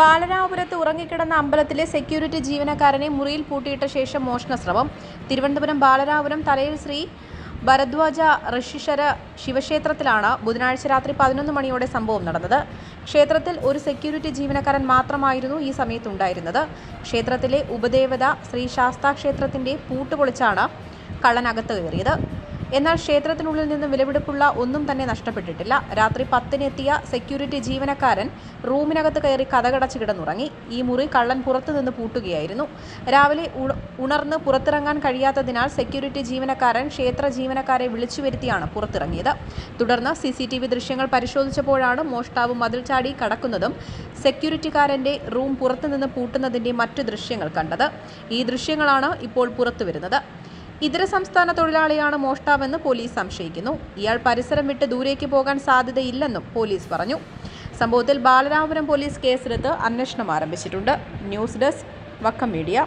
ബാലരാമപുരത്ത് ഉറങ്ങിക്കിടന്ന അമ്പലത്തിലെ സെക്യൂരിറ്റി ജീവനക്കാരനെ മുറിയിൽ പൂട്ടിയിട്ട ശേഷം മോഷണ ശ്രമം തിരുവനന്തപുരം ബാലരാപുരം തലയിൽ ശ്രീ ഭരദ്വാജ ഋഷിശര ശിവക്ഷേത്രത്തിലാണ് ബുധനാഴ്ച രാത്രി പതിനൊന്ന് മണിയോടെ സംഭവം നടന്നത്. ക്ഷേത്രത്തിൽ ഒരു സെക്യൂരിറ്റി ജീവനക്കാരൻ മാത്രമായിരുന്നു ഈ സമയത്തുണ്ടായിരുന്നത്. ക്ഷേത്രത്തിലെ ഉപദേവത ശ്രീ ശാസ്താ ക്ഷേത്രത്തിന്റെ പൂട്ടുപൊളിച്ചാണ് കള്ളനകത്ത് കയറിയത്. എന്നാൽ ക്ഷേത്രത്തിനുള്ളിൽ നിന്ന് വിലപിടിപ്പുള്ള ഒന്നും തന്നെ നഷ്ടപ്പെട്ടിട്ടില്ല. രാത്രി പത്തിനെത്തിയ സെക്യൂരിറ്റി ജീവനക്കാരൻ റൂമിനകത്ത് കയറി കഥകടച്ച് കിടന്നുറങ്ങി. ഈ മുറി കള്ളൻ പുറത്തുനിന്ന് പൂട്ടുകയായിരുന്നു. രാവിലെ ഉണ- ഉണർന്ന് പുറത്തിറങ്ങാൻ കഴിയാത്തതിനാൽ സെക്യൂരിറ്റി ജീവനക്കാരൻ ക്ഷേത്ര ജീവനക്കാരെ വിളിച്ചു വരുത്തിയാണ് പുറത്തിറങ്ങിയത്. തുടർന്ന് സി സി ടി വി ദൃശ്യങ്ങൾ പരിശോധിച്ചപ്പോഴാണ് മോഷ്ടാവ് മതിൽ ചാടി കടക്കുന്നതും സെക്യൂരിറ്റിക്കാരന്റെ റൂം പുറത്തുനിന്ന് പൂട്ടുന്നതിന്റെ മറ്റു ദൃശ്യങ്ങൾ കണ്ടത്. ഈ ദൃശ്യങ്ങളാണ് ഇപ്പോൾ പുറത്തുവരുന്നത് ഇതര സംസ്ഥാന തൊഴിലാളിയാണ് മോഷ്ടാവെന്ന് പോലീസ് സംശയിക്കുന്നു. ഇയാൾ പരിസരം വിട്ട് ദൂരേക്ക് പോകാൻ സാധ്യതയില്ലെന്നും പോലീസ് പറഞ്ഞു. സംഭവത്തിൽ ബാലരാമപുരം പോലീസ് കേസെടുത്ത് അന്വേഷണം ആരംഭിച്ചിട്ടുണ്ട്. News desk Vakkom media.